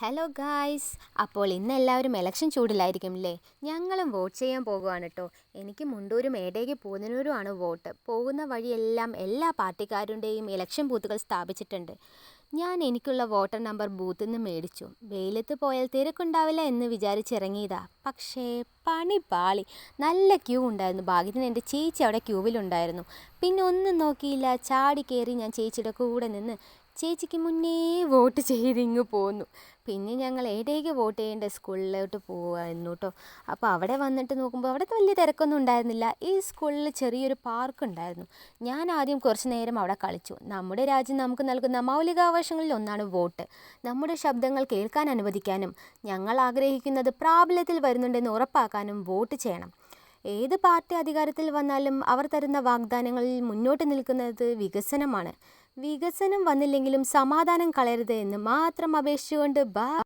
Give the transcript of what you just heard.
Hello guys അപ്പോൾ ഇന്ന് എല്ലാവരും എലക്ഷൻ ചൂടിലായിരിക്കും അല്ലേ ഞങ്ങളും വോട്ട് ചെയ്യാൻ പോകുവാണ് കേട്ടോ എനിക്ക് മുണ്ടൂരും ഏടേക്ക് പൂനൂരുമാണ് വോട്ട്. പോകുന്ന വഴിയെല്ലാം എല്ലാ പാർട്ടിക്കാരുടെയും ഇലക്ഷൻ ബൂത്തുകൾ സ്ഥാപിച്ചിട്ടുണ്ട്. ഞാൻ എനിക്കുള്ള വോട്ടർ നമ്പർ ബൂത്തിൽ നിന്ന് മേടിച്ചു. വെയിലത്ത് പോയാൽ തിരക്കുണ്ടാവില്ല എന്ന് വിചാരിച്ചിറങ്ങിയതാ. പക്ഷേ പണി പാളി. നല്ല ക്യൂ ഉണ്ടായിരുന്നു. ഭാഗ്യത്തിന് എന്റെ ചേച്ചി അവിടെ ക്യൂവിലുണ്ടായിരുന്നു പിന്നെ ഒന്നും നോക്കിയില്ല. ചാടി കയറി ഞാൻ ചേച്ചിയുടെ കൂടെ നിന്ന് ചേച്ചിക്ക് മുന്നേ വോട്ട് ചെയ്ത് ഇങ്ങ് പോന്നു. പിന്നെ ഞങ്ങൾ എവിടേക്ക് വോട്ട് ചെയ്യേണ്ട? സ്കൂളിലോട്ട് പോകുമായിരുന്നു കേട്ടോ അപ്പോൾ അവിടെ വന്നിട്ട് നോക്കുമ്പോൾ അവിടെ വലിയ തിരക്കൊന്നും ഉണ്ടായിരുന്നില്ല. ഈ സ്കൂളിൽ ചെറിയൊരു പാർക്ക് ഉണ്ടായിരുന്നു. ഞാൻ ആദ്യം കുറച്ച് നേരം അവിടെ കളിച്ചു. നമ്മുടെ രാജ്യം നമുക്ക് നൽകുന്ന മൗലികാവകാശങ്ങളിൽ ഒന്നാണ് വോട്ട്. നമ്മുടെ ശബ്ദങ്ങൾ കേൾക്കാൻ അനുവദിക്കാനും ഞങ്ങൾ ആഗ്രഹിക്കുന്നത് പ്രാബല്യത്തിൽ വരുന്നുണ്ടെന്ന് ഉറപ്പാക്കാനും വോട്ട് ചെയ്യണം. ഏത് പാർട്ടി അധികാരത്തിൽ വന്നാലും അവർ തരുന്ന വാഗ്ദാനങ്ങളിൽ മുന്നോട്ട് നിൽക്കുന്നത് വികസനമാണ്. വികസനം വന്നില്ലെങ്കിലും സമാധാനം കളയരുത് എന്ന് മാത്രം അപേക്ഷിച്ചുകൊണ്ട് ബാ